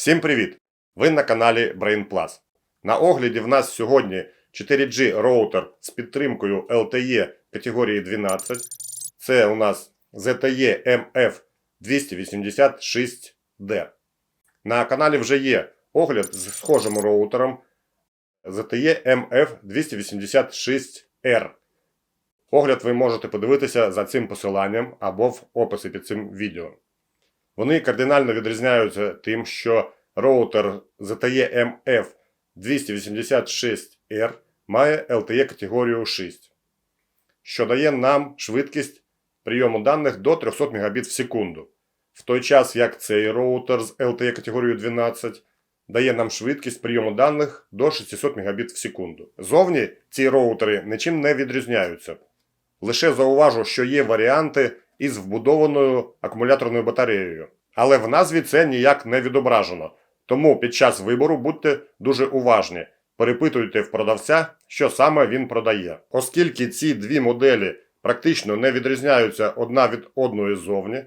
Всім привіт! Ви на каналі Brain Plus. На огляді в нас сьогодні 4G роутер з підтримкою LTE категорії 12. Це у нас ZTE MF286D. На каналі вже є огляд з схожим роутером ZTE MF286R. Огляд ви можете подивитися за цим посиланням або в описі під цим відео. Вони кардинально відрізняються тим, що роутер ZTE MF286R має LTE категорію 6, що дає нам швидкість прийому даних до 300 Мбіт в секунду. В той час як цей роутер з LTE категорією 12 дає нам швидкість прийому даних до 600 Мбіт в секунду. Зовні ці роутери нічим не відрізняються. Лише зауважу, що є варіанти із вбудованою акумуляторною батареєю. Але в назві це ніяк не відображено. Тому під час вибору будьте дуже уважні. Перепитуйте в продавця, що саме він продає. Оскільки ці дві моделі практично не відрізняються одна від одної ззовні,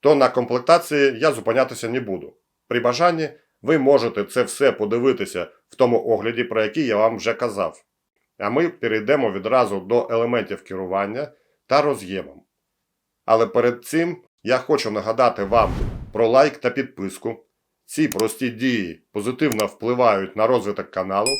то на комплектації я зупинятися не буду. При бажанні ви можете це все подивитися в тому огляді, про який я вам вже казав. А ми перейдемо відразу до елементів керування та роз'ємом. Але перед цим я хочу нагадати вам про лайк та підписку. Ці прості дії позитивно впливають на розвиток каналу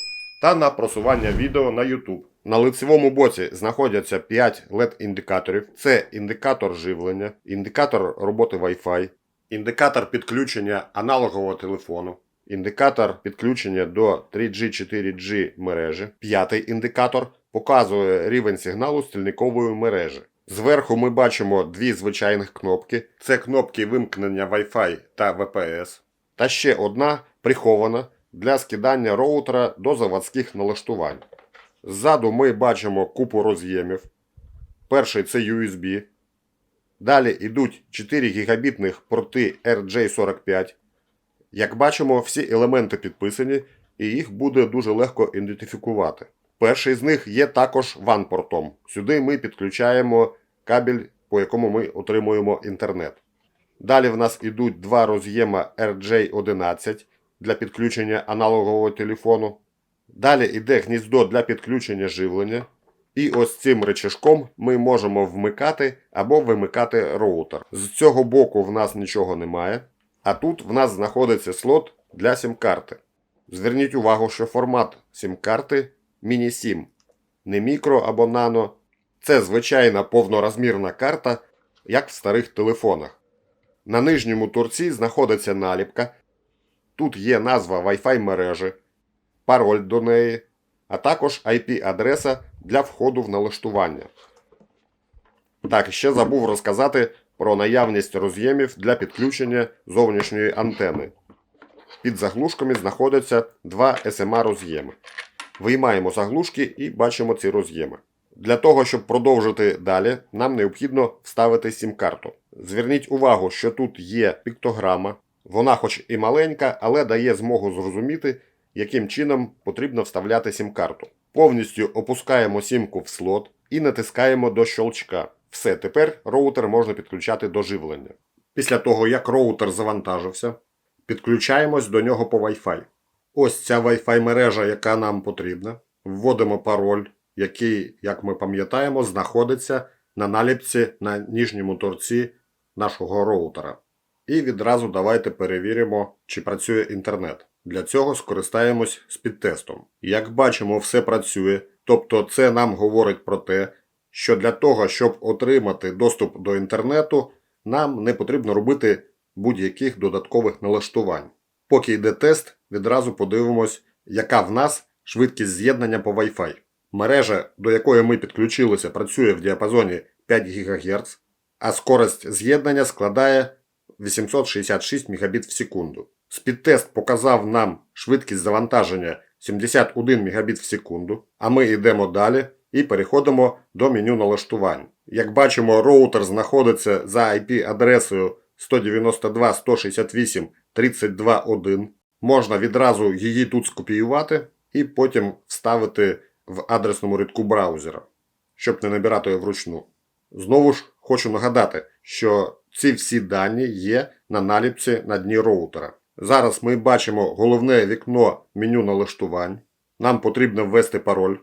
та на просування відео на YouTube. На лицевому боці знаходяться 5 LED-індикаторів. Це індикатор живлення, індикатор роботи Wi-Fi, індикатор підключення аналогового телефону, індикатор підключення до 3G 4G мережі. П'ятий індикатор показує рівень сигналу стільникової мережі. Зверху ми бачимо дві звичайних кнопки: це кнопки вимкнення Wi-Fi та VPS. Та ще одна прихована для скидання роутера до заводських налаштувань. Ззаду ми бачимо купу роз'ємів. Перший це USB. Далі йдуть 4 гігабітних порти RJ45. Як бачимо, всі елементи підписані, і їх буде дуже легко ідентифікувати. Перший з них є також WAN-портом. Сюди ми підключаємо кабель, по якому ми отримуємо інтернет. Далі в нас йдуть два роз'єма RJ11 для підключення аналогового телефону. Далі йде гніздо для підключення живлення. І ось цим речашком ми можемо вмикати або вимикати роутер. З цього боку в нас нічого немає. А тут в нас знаходиться слот для сім-карти. Зверніть увагу, що формат сім-карти міні-сім, не мікро або нано. Це звичайна повнорозмірна карта, як в старих телефонах. На нижньому торці знаходиться наліпка. Тут є назва Wi-Fi мережі, пароль до неї, а також IP-адреса для входу в налаштування. Так, ще забув розказати про наявність роз'ємів для підключення зовнішньої антени. Під заглушками знаходяться два SMA роз'єми. Виймаємо заглушки і бачимо ці роз'єми. Для того, щоб продовжити далі, нам необхідно вставити сім-карту. Зверніть увагу, що тут є піктограма. Вона хоч і маленька, але дає змогу зрозуміти, яким чином потрібно вставляти сім-карту. Повністю опускаємо сімку в слот і натискаємо до щелчка. Все, тепер роутер можна підключати до живлення. Після того, як роутер завантажився, підключаємось до нього по Wi-Fi. Ось ця Wi-Fi мережа, яка нам потрібна. Вводимо пароль, який, як ми пам'ятаємо, знаходиться на наліпці на ніжньому торці нашого роутера. І відразу давайте перевіримо, чи працює інтернет. Для цього скористаємось спідтестом. Як бачимо, все працює, тобто це нам говорить про те, що для того, щоб отримати доступ до інтернету, нам не потрібно робити будь-яких додаткових налаштувань. Поки йде тест, відразу подивимось, яка в нас швидкість з'єднання по Wi-Fi. Мережа, до якої ми підключилися, працює в діапазоні 5 ГГц, а скорость з'єднання складає 866 Мбіт в секунду. Спідтест показав нам швидкість завантаження 71 Мбіт в секунду, а ми йдемо далі і переходимо до меню налаштувань. Як бачимо, роутер знаходиться за IP-адресою 192.168.32.1. Можна відразу її тут скопіювати і потім вставити в адресному рядку браузера, щоб не набирати його вручну. Знову ж хочу нагадати, що ці всі дані є на наліпці на дні роутера. Зараз ми бачимо головне вікно меню налаштувань. Нам потрібно ввести пароль.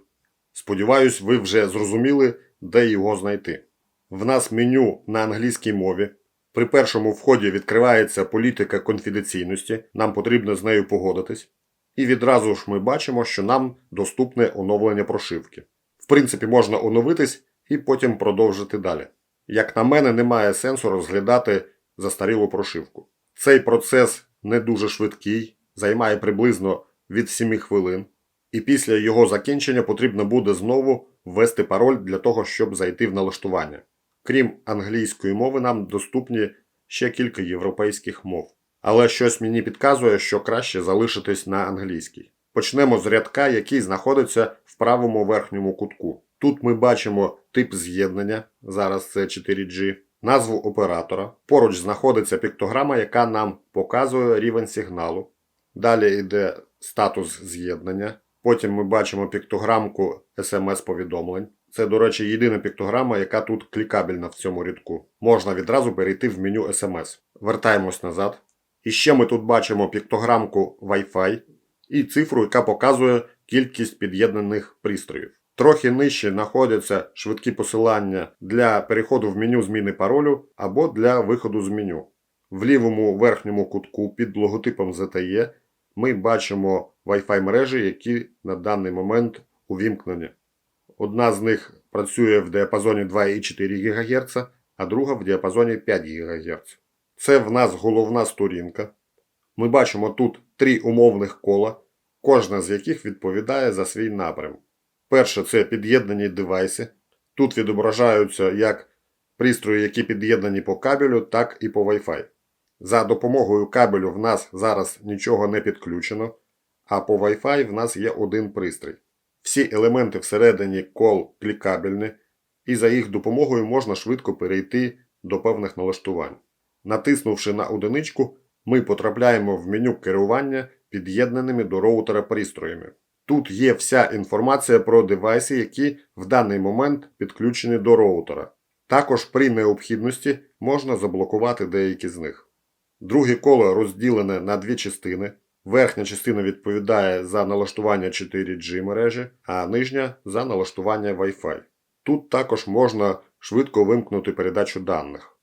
Сподіваюсь, ви вже зрозуміли, де його знайти. В нас меню на англійській мові. При першому вході відкривається політика конфіденційності, нам потрібно з нею погодитись. І відразу ж ми бачимо, що нам доступне оновлення прошивки. В принципі, можна оновитись і потім продовжити далі. Як на мене, немає сенсу розглядати застарілу прошивку. Цей процес не дуже швидкий, займає приблизно від 7 хвилин, і після його закінчення потрібно буде знову ввести пароль для того, щоб зайти в налаштування. Крім англійської мови, нам доступні ще кілька європейських мов. Але щось мені підказує, що краще залишитись на англійській. Почнемо з рядка, який знаходиться в правому верхньому кутку. Тут ми бачимо тип з'єднання, зараз це 4G, назву оператора. Поруч знаходиться піктограма, яка нам показує рівень сигналу. Далі йде статус з'єднання. Потім ми бачимо піктограмку SMS-повідомлень. Це, до речі, єдина піктограма, яка тут клікабельна в цьому рядку. Можна відразу перейти в меню SMS. Вертаємось назад. І ще ми тут бачимо піктограмку Wi-Fi і цифру, яка показує кількість під'єднаних пристроїв. Трохи нижче знаходяться швидкі посилання для переходу в меню зміни паролю або для виходу з меню. В лівому верхньому кутку під логотипом ZTE ми бачимо Wi-Fi мережі, які на даний момент увімкнені. Одна з них працює в діапазоні 2,4 ГГц, а друга в діапазоні 5 ГГц. Це в нас головна сторінка. Ми бачимо тут три умовних кола, кожна з яких відповідає за свій напрям. Перше це під'єднані девайси. Тут відображаються як пристрої, які під'єднані по кабелю, так і по Wi-Fi. За допомогою кабелю в нас зараз нічого не підключено, а по Wi-Fi в нас є один пристрій. Всі елементи всередині кол клікабельні, і за їх допомогою можна швидко перейти до певних налаштувань. Натиснувши на одиничку, ми потрапляємо в меню керування під'єднаними до роутера пристроями. Тут є вся інформація про девайси, які в даний момент підключені до роутера. Також при необхідності можна заблокувати деякі з них. Друге коло розділене на дві частини. Верхня частина відповідає за налаштування 4G мережі, а нижня за налаштування Wi-Fi. Тут також можна швидко вимкнути передачу даних.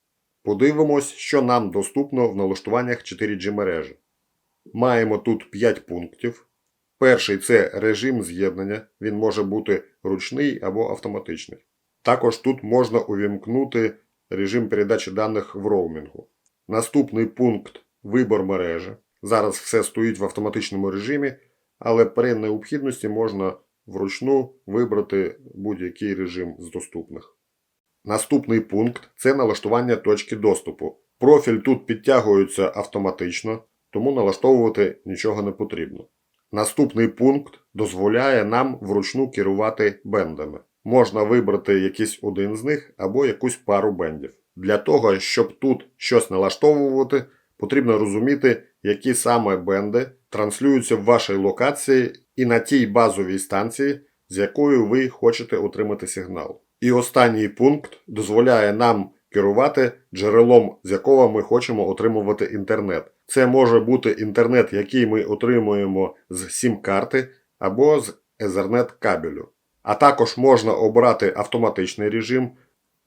Подивимось, що нам доступно в налаштуваннях 4G мережі. Маємо тут 5 пунктів. Перший це режим з'єднання, він може бути ручний або автоматичний. Також тут можна увімкнути режим передачі даних в роумінгу. Наступний пункт вибор мережі. Зараз все стоїть в автоматичному режимі, але при необхідності можна вручну вибрати будь-який режим з доступних. Наступний пункт це налаштування точки доступу. Профіль тут підтягується автоматично, тому налаштовувати нічого не потрібно. Наступний пункт дозволяє нам вручну керувати бендами. Можна вибрати якийсь один з них або якусь пару бендів. Для того, щоб тут щось налаштовувати, потрібно розуміти, які саме бенди транслюються в вашій локації і на тій базовій станції, з якою ви хочете отримати сигнал. І останній пункт дозволяє нам керувати джерелом, з якого ми хочемо отримувати інтернет. Це може бути інтернет, який ми отримуємо з сім-карти або з Ethernet кабелю. А також можна обрати автоматичний режим,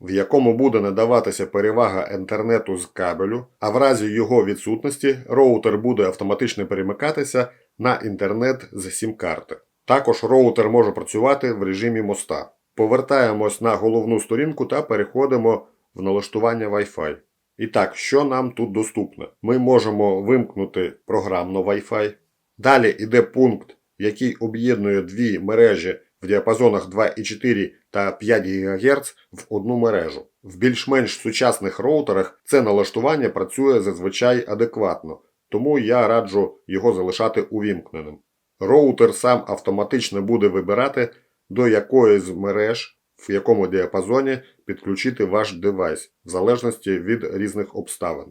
в якому буде надаватися перевага інтернету з кабелю, а в разі його відсутності роутер буде автоматично перемикатися на інтернет з сім-карти. Також роутер може працювати в режимі моста. Повертаємось на головну сторінку та переходимо в налаштування Wi-Fi. І так, що нам тут доступно? Ми можемо вимкнути програмно Wi-Fi. Далі йде пункт, який об'єднує дві мережі в діапазонах 2,4 та 5 ГГц в одну мережу. В більш-менш сучасних роутерах це налаштування працює зазвичай адекватно, тому я раджу його залишати увімкненим. Роутер сам автоматично буде вибирати, до якої з мереж, в якому діапазоні підключити ваш девайс, в залежності від різних обставин.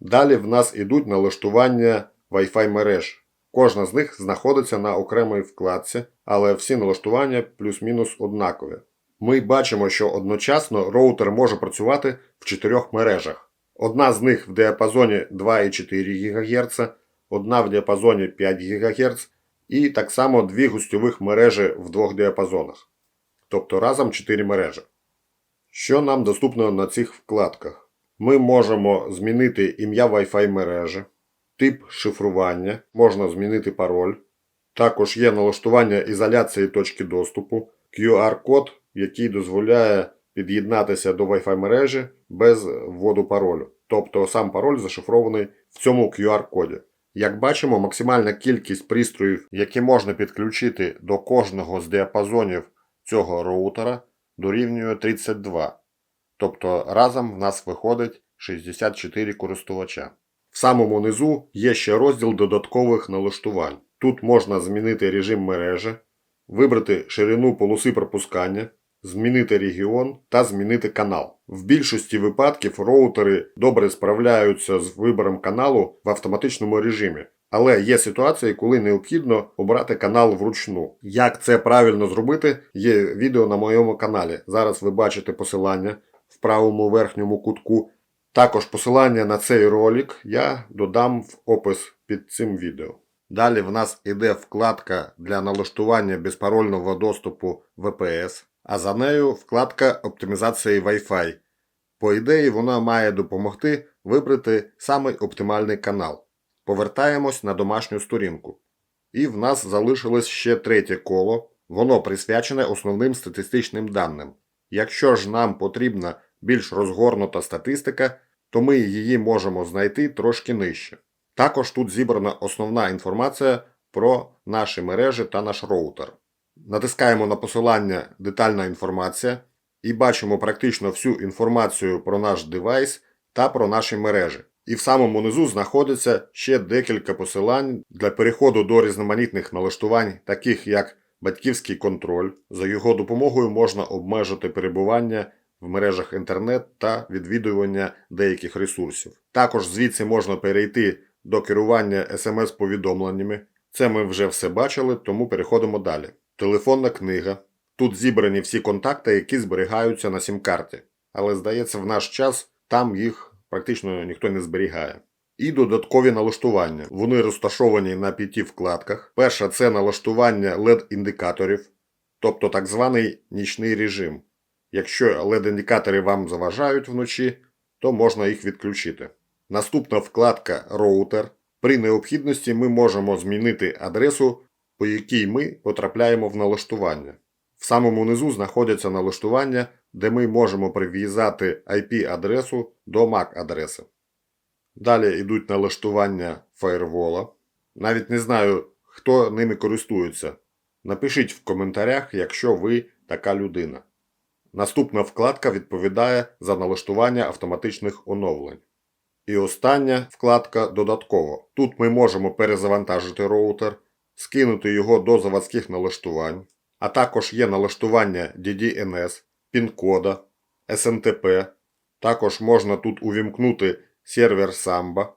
Далі в нас ідуть налаштування Wi-Fi мереж. Кожна з них знаходиться на окремій вкладці, але всі налаштування плюс-мінус однакові. Ми бачимо, що одночасно роутер може працювати в чотирьох мережах. Одна з них в діапазоні 2,4 ГГц, одна в діапазоні 5 ГГц і так само дві гостьових мережі в двох діапазонах. Тобто разом 4 мережі. Що нам доступно на цих вкладках? Ми можемо змінити ім'я Wi-Fi мережі, тип шифрування, можна змінити пароль. Також є налаштування ізоляції точки доступу, QR-код, який дозволяє під'єднатися до Wi-Fi мережі без вводу паролю. Тобто сам пароль зашифрований в цьому QR-коді. Як бачимо, максимальна кількість пристроїв, які можна підключити до кожного з діапазонів цього роутера, дорівнює 32. Тобто разом в нас виходить 64 користувача. В самому низу є ще розділ додаткових налаштувань. Тут можна змінити режим мережі, вибрати ширину полоси пропускання, змінити регіон та змінити канал. В більшості випадків роутери добре справляються з вибором каналу в автоматичному режимі. Але є ситуації, коли необхідно обрати канал вручну. Як це правильно зробити, є відео на моєму каналі. Зараз ви бачите посилання в правому верхньому кутку. Також посилання на цей ролик я додам в опис під цим відео. Далі в нас іде вкладка для налаштування безпарольного доступу VPS, а за нею вкладка оптимізації Wi-Fi. По ідеї, вона має допомогти вибрати самий оптимальний канал. Повертаємось на домашню сторінку. І в нас залишилось ще третє коло. Воно присвячене основним статистичним даним. Якщо ж нам потрібна більш розгорнута статистика, то ми її можемо знайти трошки нижче. Також тут зібрана основна інформація про наші мережі та наш роутер. Натискаємо на посилання Детальна інформація і бачимо практично всю інформацію про наш девайс та про наші мережі. І в самому низу знаходиться ще декілька посилань для переходу до різноманітних налаштувань, таких як батьківський контроль. За його допомогою можна обмежити перебування в мережах інтернет та відвідування деяких ресурсів. Також звідси можна перейти до керування смс-повідомленнями. Це ми вже все бачили, тому переходимо далі. Телефонна книга. Тут зібрані всі контакти, які зберігаються на сім-карті. Але здається, в наш час там їх практично ніхто не зберігає. І додаткові налаштування. Вони розташовані на п'яти вкладках. Перша це налаштування LED-індикаторів, тобто так званий нічний режим. Якщо LED-індикатори вам заважають вночі, то можна їх відключити. Наступна вкладка Роутер. При необхідності ми можемо змінити адресу, по якій ми потрапляємо в налаштування. В самому низу знаходяться налаштування, де ми можемо прив'язати IP-адресу до MAC-адреси. Далі йдуть налаштування фаєрвола. Навіть не знаю, хто ними користується. Напишіть в коментарях, якщо ви така людина. Наступна вкладка відповідає за налаштування автоматичних оновлень. І остання вкладка додатково. Тут ми можемо перезавантажити роутер, скинути його до заводських налаштувань, а також є налаштування DDNS, пін-кода, SMTP. Також можна тут увімкнути сервер Samba.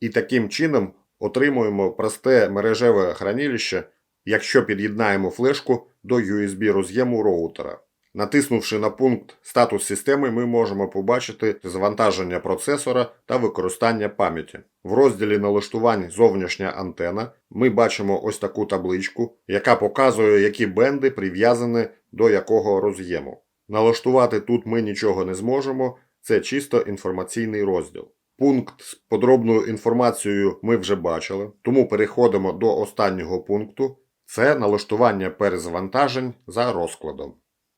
І таким чином отримуємо просте мережеве хранилище, якщо під'єднаємо флешку до USB роз'єму роутера. Натиснувши на пункт Статус системи, ми можемо побачити завантаження процесора та використання пам'яті. В розділі налаштувань зовнішня антена ми бачимо ось таку табличку, яка показує, які бенди прив'язані до якого роз'єму. Налаштувати тут ми нічого не зможемо, це чисто інформаційний розділ. Пункт з подробною інформацією ми вже бачили, тому переходимо до останнього пункту. Це налаштування перезавантажень за розкладом.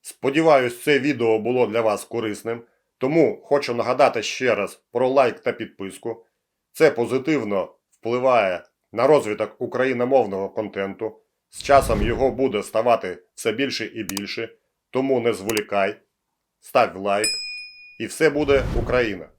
Сподіваюсь, це відео було для вас корисним, тому хочу нагадати ще раз про лайк та підписку. Це позитивно впливає на розвиток україномовного контенту. З часом його буде ставати все більше і більше, тому не зволікай, став лайк, і все буде Україна!